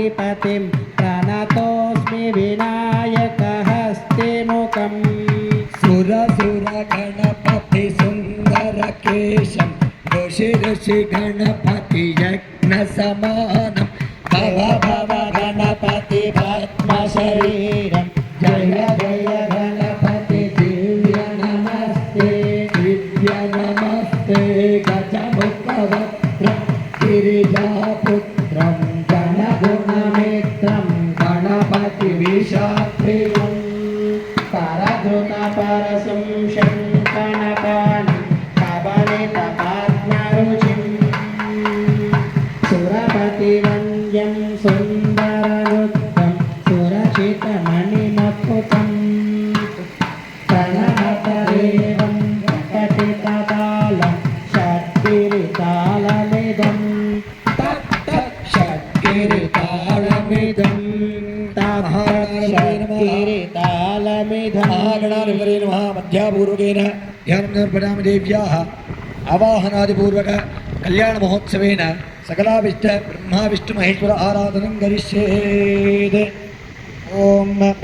गणाधिपतिं प्रणतोऽस्मि विनायकहस्तिमुखम् सुरसुर गणपति सुन्दर केशं ऋषि ऋषि गणपति यज्ञ समानं भव भव गणपति पद्मशरीरं जय जय गणपति दिव्य नमस्ते दिव्य नमस्ते गजमुखवक्त्रं गिरिजापुत्रं गणगुणमित्रं పరతి విషాత్రియం పరధృత పరసం శంకణపాణి కబలిత పద్మరుచిం సురపతి వంద్యం సుందరలుత్తం సురచిత మణిమత్పుతం ప్రణమత దేవం ప్రకటిత తాళం షట్టిరి తాళమిదం తత్త షట్టిరి తాళమిదం षड्गिरितालमिदम् महागणाधिपतेन महामध्यापूर्वकेन ध्यानं समर्पयामि देव्याः आवाहनादिपूर्वक कल्याणमहोत्सवेन सकलाविष्ट ब्रह्मा विष्णुमहेश्वर आराधनं करिष्येत् ॐ